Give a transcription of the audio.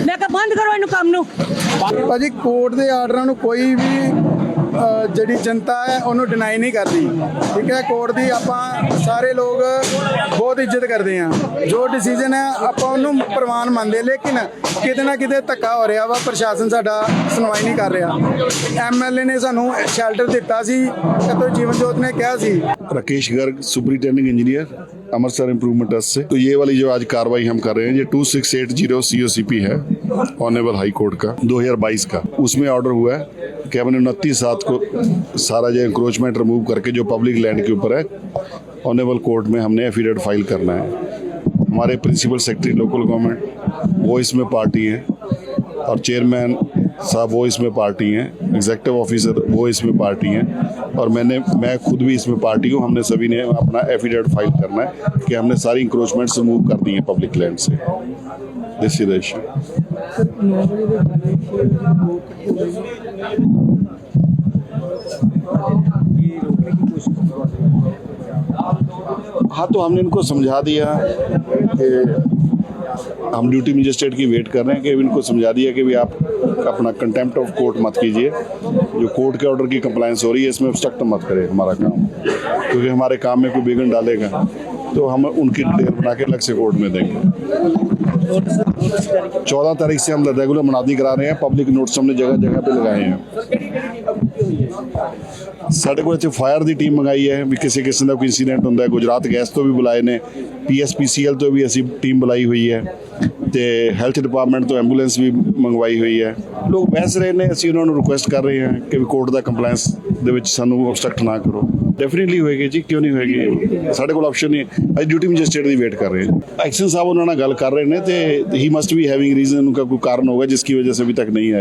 ਮੈਂ ਕਿਹਾ ਬੰਦ ਕਰੋ ਇਹਨੂੰ ਕੰਮ ਨੂੰ ਭਾਜੀ ਕੋਰਟ ਦੇ ਆਰਡਰਾਂ ਨੂੰ ਕੋਈ ਵੀ ਅ, ਜਿਹੜੀ ਜਨਤਾ ਹੈ ਉਹਨੂੰ ਡਿਨਾਈ ਨਹੀਂ ਕਰਦੀ ਠੀਕ ਹੈ ਕੋਰਟ ਦੀ ਆਪਾਂ ਸਾਰੇ ਲੋਕ ਬਹੁਤ ਇੱਜ਼ਤ ਕਰਦੇ ਆ ਜੋ ਡਿਸੀਜਨ ਹੈ ਆਪਾਂ ਉਹਨੂੰ ਪ੍ਰਵਾਨ ਮੰਨਦੇ ਲੇਕਿਨ ਕਿਤੇ ਨਾ ਕਿਤੇ ਧੱਕਾ ਹੋ ਰਿਹਾ ਵਾ ਪ੍ਰਸ਼ਾਸਨ ਸਾਡਾ ਸੁਣਵਾਈ ਨਹੀਂ ਕਰ ਰਿਹਾ ਐਮਐਲਏ ਨੇ ਸਾਨੂੰ ਸ਼ੈਲਟਰ ਦਿੱਤਾ ਸੀ ਤੇ ਜੀਵਨ ਜੋਤ ਨੇ ਕਿਹਾ ਸੀ Rakesh Garg superintending engineer Amritsar improvement trust से तो ये वाली जो आज कार्रवाई हम कर रहे हैं ये 2680 सीओसीपी है آنیبل ہائی کورٹ کا، دو ہزار بائیس کا۔ اس میں آرڈر ہوا ہے کہ ہم نے انتیس سات کو سارا جو انکروچمنٹ ریموو کر کے جو پبلک لینڈ کے اوپر ہے آنیبل کورٹ میں ہم نے ایفیڈیٹ فائل کرنا ہے۔ ہمارے پرنسپل سیکٹری لوکل گورنمنٹ وہ اس میں پارٹی ہیں۔ اور چیئرمین صاحب وہ اس میں پارٹی ہیں۔ ایگزیکٹو آفیسر وہ اس میں پارٹی ہیں۔ اور میں نے، میں خود بھی اس میں پارٹی ہوں۔ ہم نے سبھی نے اپنا ایفیڈیٹ فائل کرنا ہے کہ ہم نے ساری انکروچمنٹس ریموو کر دی ہیں پبلک لینڈ سے۔ دس از ایشو ہاں تو ہم نے ان کو سمجھا دیا کہ ہم ڈیوٹی مجسٹریٹ کی ویٹ کر رہے ہیں کہ ان کو سمجھا دیا کہ بھی آپ اپنا کنٹمپٹ آف کورٹ مت کیجیے جو کورٹ کے آرڈر کی کمپلائنس ہو رہی ہے، اس میں ابسٹرکٹ مت کرے ہمارا کام۔ کیونکہ ہمارے کام میں کوئی بیگن ڈالے گا۔ तो हम उनकी डिटेल बना के अलग से कोर्ट में देंगे चौदह तारीख से हम रेगुलर मनादी करा रहे हैं पब्लिक नोट्स हमने जगह जगह पे लगाए हैं ਸਾਡੇ ਕੋਲ ਇੱਥੇ ਫਾਇਰ ਦੀ ਟੀਮ ਮੰਗਾਈ ਹੈ ਵੀ ਕਿਸੇ ਕਿਸਮ ਦਾ ਕੋਈ ਇਨਸੀਡੈਂਟ ਹੁੰਦਾ ਹੈ ਗੁਜਰਾਤ ਗੈਸ ਤੋਂ ਵੀ ਬੁਲਾਏ ਨੇ ਪੀਐਸਪੀਸੀਐਲ ਤੋਂ ਵੀ ਅਸੀਂ ਟੀਮ ਬੁਲਾਈ ਹੋਈ ਹੈ ਤੇ ਹੈਲਥ ਡਿਪਾਰਟਮੈਂਟ ਤੋਂ ਐਂਬੂਲੈਂਸ ਵੀ ਮੰਗਵਾਈ ਹੋਈ ਹੈ। ਲੋਕ ਬਹਿਸ ਰਹੇ ਨੇ, ਅਸੀਂ ਉਹਨਾਂ ਨੂੰ ਰਿਕੁਐਸਟ ਕਰ ਰਹੇ ਹਾਂ ਕਿ ਕੋਰਟ ਦਾ ਕੰਪਲਾਈਂਸ ਦੇ ਵਿੱਚ ਸਾਨੂੰ ਆਬਸਟ੍ਰਕਟ ਨਾ ਕਰੋ। ਡੈਫੀਨਿਟਲੀ ਹੋਏਗੀ ਜੀ, ਕਿਉਂ ਨਹੀਂ ਹੋਏਗੀ? ਸਾਡੇ ਕੋਲ ਆਪਸ਼ਨ ਨਹੀਂ। ਅਸੀਂ ਡਿਊਟੀ ਮੈਜਿਸਟ੍ਰੇਟ ਦੀ ਵੇਟ ਕਰ ਰਹੇ ਹਾਂ। ਐਕਸ਼ਨ ਸਾਹਿਬ ਉਹਨਾਂ ਨਾਲ ਗੱਲ ਕਰ ਰਹੇ ਨੇ ਤੇ ਹੀ ਮਸਟ ਵੀ ਹੈਵਿੰਗ ਰੀਜ਼ਨ ਉਹਨਾਂ ਕੋਈ ਕਾਰਨ ਹੋਗਾ ਜਿਸ ਦੀ ਵਜ੍ਹਾ ਸੇ ਅਭੀ ਤੱਕ ਨਹੀਂ ਹੈ